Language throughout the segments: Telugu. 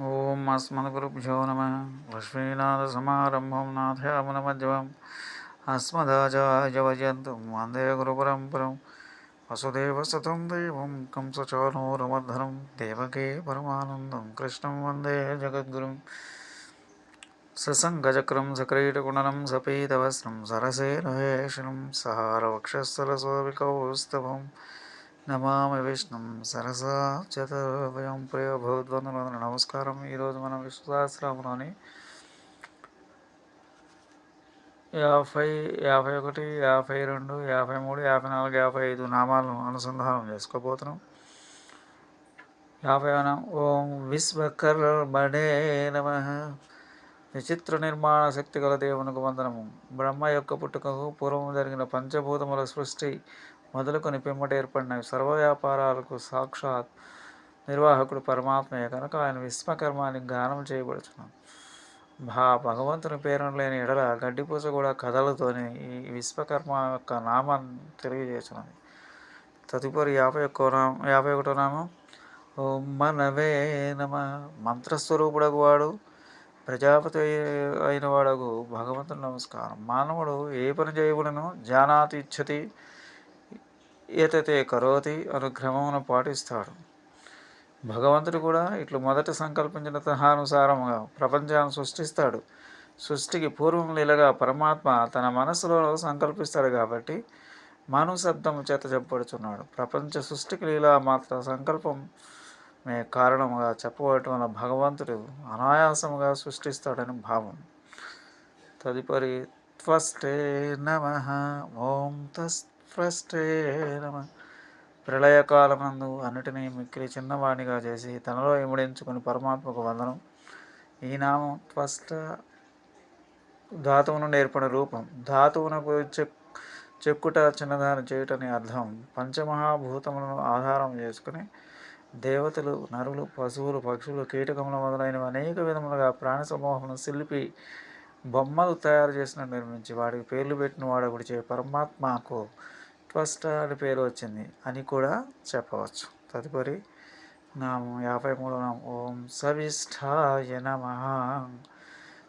ఓం అస్మద్గురుభ్యో నమ. లక్ష్మీనాథసమారంభం నాథయామునమధ్యమం అస్మదాచార్యవజంతం వందే గురుపరంపరం. వసుదేవసతం దేవం కంసచానూరమర్ధనం. దేవకే పరమానందం. కృష్ణం వందే జగద్గురుం. ససంగజక్రం సక్రీటకుణనం సపీతవస్త్రం సరసేనవేషణం. సహారవక్షస్థలస్వామికౌస్తవం. నమామి విష్ణుం సరసా చతుర్భయం ప్రియ భగవద్వందన నమస్కారం. ఈరోజు మనం విశ్వసహస్రంలోని యాభై యాభై ఒకటి యాభై రెండు యాభై మూడు యాభై నాలుగు యాభై ఐదు నామాలను అనుసంధానం చేసుకోబోతున్నాం. యాభై ఓం విశ్వకర్మణే నమ. విచిత్ర నిర్మాణ శక్తి గల దేవునికి వందనము. బ్రహ్మ యొక్క పుట్టుకకు పూర్వం జరిగిన పంచభూతముల సృష్టి మొదలుకొని పిమ్మట ఏర్పడిన సర్వ వ్యాపారాలకు సాక్షాత్ నిర్వాహకుడు పరమాత్మయే. కనుక ఆయన విశ్వకర్మానికి గానం చేయబడుతున్నాం భా భగవంతుని పేరును లేని ఎడల గడ్డిపూస కూడా కథలతోని ఈ విశ్వకర్మ యొక్క నామాన్ని తెలియజేస్తున్నది తదుపరి యాభై ఒక్క నామం యాభై ఒకటో నామం. ఓం మనవే నమ. మంత్రస్వరూపుడకు వాడు ప్రజాపతి అయిన వాడకు భగవంతుని నమస్కారం. మానవుడు ఏ పని చేయబడను జానాతి ఇచ్చతి. ఏతతే కరోతి అనుక్రమమును పాటిస్తాడు. భగవంతుడు కూడా ఇట్లు మొదట సంకల్పించిన తహానుసారముగా ప్రపంచాన్ని సృష్టిస్తాడు. సృష్టికి పూర్వం లీలగా పరమాత్మ తన మనసులో సంకల్పిస్తాడు కాబట్టి మను శబ్దం చేత చెప్పబడుచున్నాడు. ప్రపంచ సృష్టికి లీలా మాత్ర సంకల్పం మే కారణముగా చెప్పబడటం వల్ల భగవంతుడు అనాయాసముగా సృష్టిస్తాడని భావం. తదుపరి త్వస్తే నమ ఓం తస్ ఫస్టే నమ. ప్రళయకాలమందు అన్నిటినీ మిక్కిలి చిన్నవాణిగా చేసి తనలో ఇముడించుకుని పరమాత్మకు వందనం. ఈ నామం స్పష్ట ధాతువును నేర్పడిన రూపం. ధాతువునకు చెక్ చెక్కుట చిన్నదాన్ని చేయటని అర్థం. పంచమహాభూతములను ఆధారం చేసుకుని దేవతలు నరులు పశువులు పక్షులు కీటకములు మొదలైనవి అనేక విధములుగా ప్రాణ సమూహమును శిల్పి బొమ్మలు తయారు చేసిన నిర్మించి వాడికి పేర్లు పెట్టిన వాడు చే పరమాత్మకు. ఫస్ట్ అని పేరు వచ్చింది అని కూడా చెప్పవచ్చు. తదుపరి నామం యాభై మూడో నామం. ఓం సవిష్ఠాయ నమ.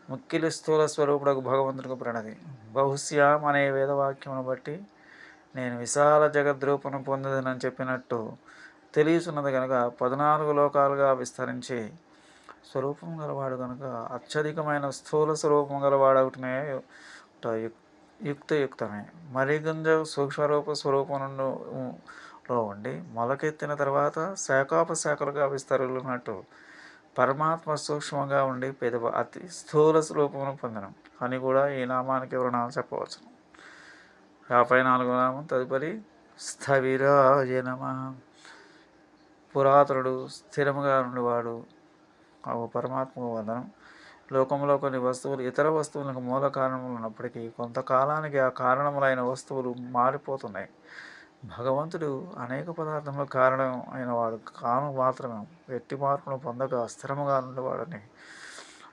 ముక్కిలి స్థూల స్వరూపుడకు భగవంతుడికి ప్రణది బహుశ్యాం అనే వేదవాక్యమును బట్టి నేను విశాల జగద్రూపను పొందదనని చెప్పినట్టు తెలియచున్నది కనుక పద్నాలుగు లోకాలుగా విస్తరించి స్వరూపం గలవాడు కనుక అత్యధికమైన స్థూల స్వరూపం గలవాడవుటనే యుక్తయుక్తమే. మరిగుంజ సూక్ష్మరూప స్వరూపంలో ఉండి మొలకెత్తిన తర్వాత శాఖోపశాఖలుగా విస్తరులున్నట్టు పరమాత్మ సూక్ష్మంగా ఉండి పెదవ అతి స్థూల స్వరూపమును పొందడం అని కూడా ఈ నామానికి వివరణాలు చెప్పవచ్చు? యాభై నాలుగు నామం తదుపరి స్థవిరాయ నమ. పురాతనుడు స్థిరముగా ఉండేవాడు పరమాత్మ వందనం. లోకంలో కొన్ని వస్తువులు ఇతర వస్తువులకు మూల కారణములు ఉన్నప్పటికీ కొంతకాలానికి ఆ కారణములైన వస్తువులు మారిపోతున్నాయి. భగవంతుడు అనేక పదార్థముల కారణం అయిన వాడు కాను మాత్రమే. ఎట్టి మార్పును పొందక స్థిరముగా ఉండేవాడని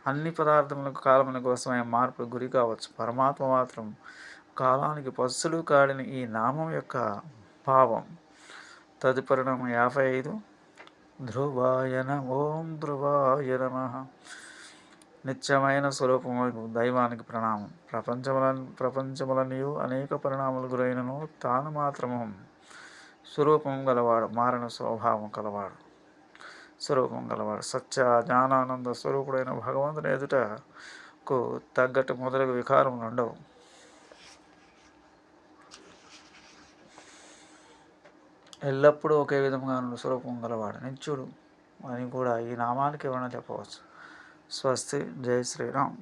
అన్ని పదార్థములకు కాలముల కోసం ఆయన మార్పు గురి కావచ్చు. పరమాత్మ మాత్రం కాలానికి పస్సులు కాడిన ఈ నామం యొక్క భావం. తదుపరిణం యాభై ఐదు. ధ్రువాయన ఓం ధ్రువాయ నమ. నిత్యమైన స్వరూపము దైవానికి ప్రణామం. ప్రపంచముల ప్రపంచములనియు అనేక పరిణామాలు గురైనను తాను మాత్రము స్వరూపం గలవాడు మారిన స్వభావం కలవాడు. స్వరూపం గలవాడు. సత్య జ్ఞానానంద స్వరూపుడైన భగవంతుని ఎదుటకు తగ్గట్టు మొదలగు వికారం ఉండవు. ఎల్లప్పుడూ ఒకే విధంగా స్వరూపం గలవాడు. నిత్యుడు అని కూడా ఈ నామానికి ఏమైనా చెప్పవచ్చు. స్వస్తి. జై శ్రీరామ్.